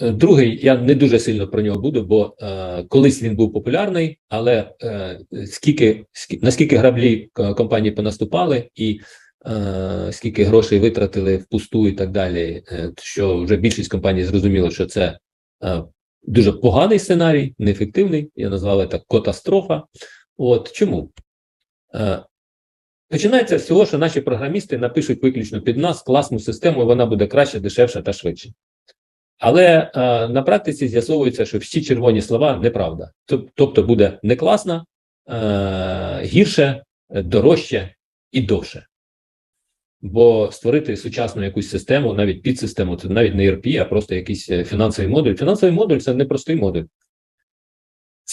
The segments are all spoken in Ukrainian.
Е, Другий, я не дуже сильно про нього буду, бо е, колись він був популярний, але е, скільки, скі- наскільки граблі компанії понаступали і е, скільки грошей витратили впусту і так далі, е, що вже більшість компаній зрозуміло, що це е, дуже поганий сценарій, неефективний. Я назвав це катастрофа. От чому? Е, Починається з того, що наші програмісти напишуть виключно під нас класну систему, і вона буде краще, дешевша та швидше. Але е, на практиці з'ясовується, що всі червоні слова неправда. Тобто буде не класна, е, гірше, дорожче і довше. Бо створити сучасну якусь систему, навіть підсистему, це навіть не ERP, а просто якийсь е, фінансовий модуль. Фінансовий модуль це не простий модуль.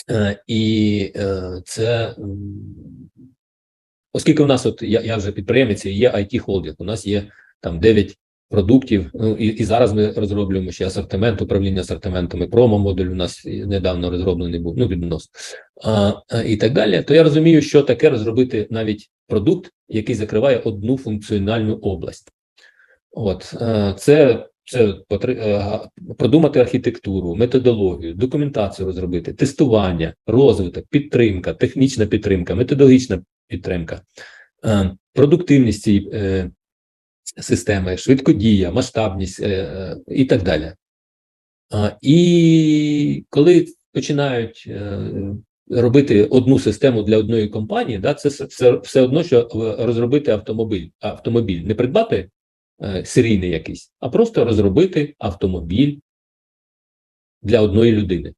Е, і е, це, оскільки у нас, от я, я вже підприємець, є IT холдинг, у нас є там 9 продуктів, ну і, і зараз ми розроблюємо ще асортимент, управління асортиментами, промо-модуль у нас недавно розроблений був, ну відносно, а, і так далі. То я розумію, що таке розробити навіть продукт, який закриває одну функціональну область. От е, це, це е, продумати архітектуру, методологію, документацію розробити, тестування, розвиток, підтримка, технічна підтримка, методологічна підтримка, е, продуктивність цієї системи, швидкодія, масштабність е, е, і так далі. І коли починають е, робити одну систему для одної компанії, це все, все одно, що розробити автомобіль, автомобіль, не придбати серійний якийсь, а просто розробити автомобіль для одної людини.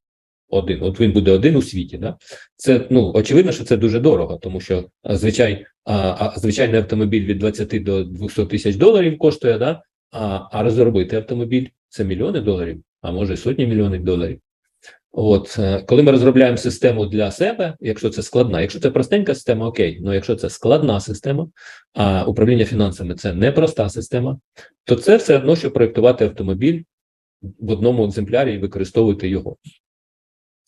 Один, от він буде один у світі. Да? Це ну очевидно, що це дуже дорого, тому що звичай, а, звичайний автомобіль від 20 до 200 тисяч доларів коштує, да? а, а розробити автомобіль це мільйони доларів, а може сотні мільйонів доларів. От е, коли ми розробляємо систему для себе, якщо це складна, якщо це простенька система, окей. але якщо це складна система, а управління фінансами це непроста система, то це все одно, що проєктувати автомобіль в одному екземплярі і використовувати його.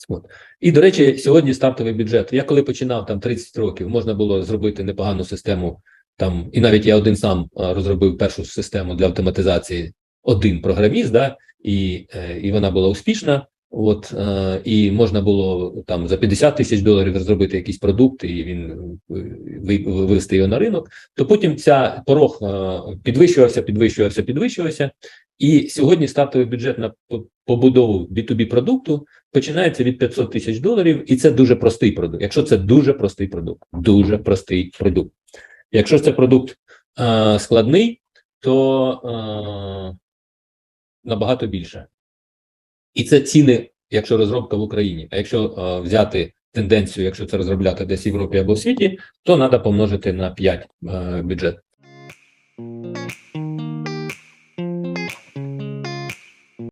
От. І, до речі, сьогодні стартовий бюджет. Я коли починав там 30 років, можна було зробити непогану систему. Там, і навіть я один сам розробив першу систему для автоматизації, один програміст, да, і, е, і вона була успішна. От е, і можна було там за 50 тисяч доларів розробити якийсь продукт, і він е, вивести його на ринок. То потім ця порог підвищувався, підвищувався, підвищувався. І сьогодні стартовий бюджет на побудову B2B продукту починається від 500 тисяч доларів, і це дуже простий продукт. Якщо це дуже простий продукт, дуже простий продукт. Якщо це продукт е, складний, то е, набагато більше. І це ціни, якщо розробка в Україні. А якщо е, взяти тенденцію, якщо це розробляти десь в Європі або в світі, то треба помножити на 5 е, бюджет.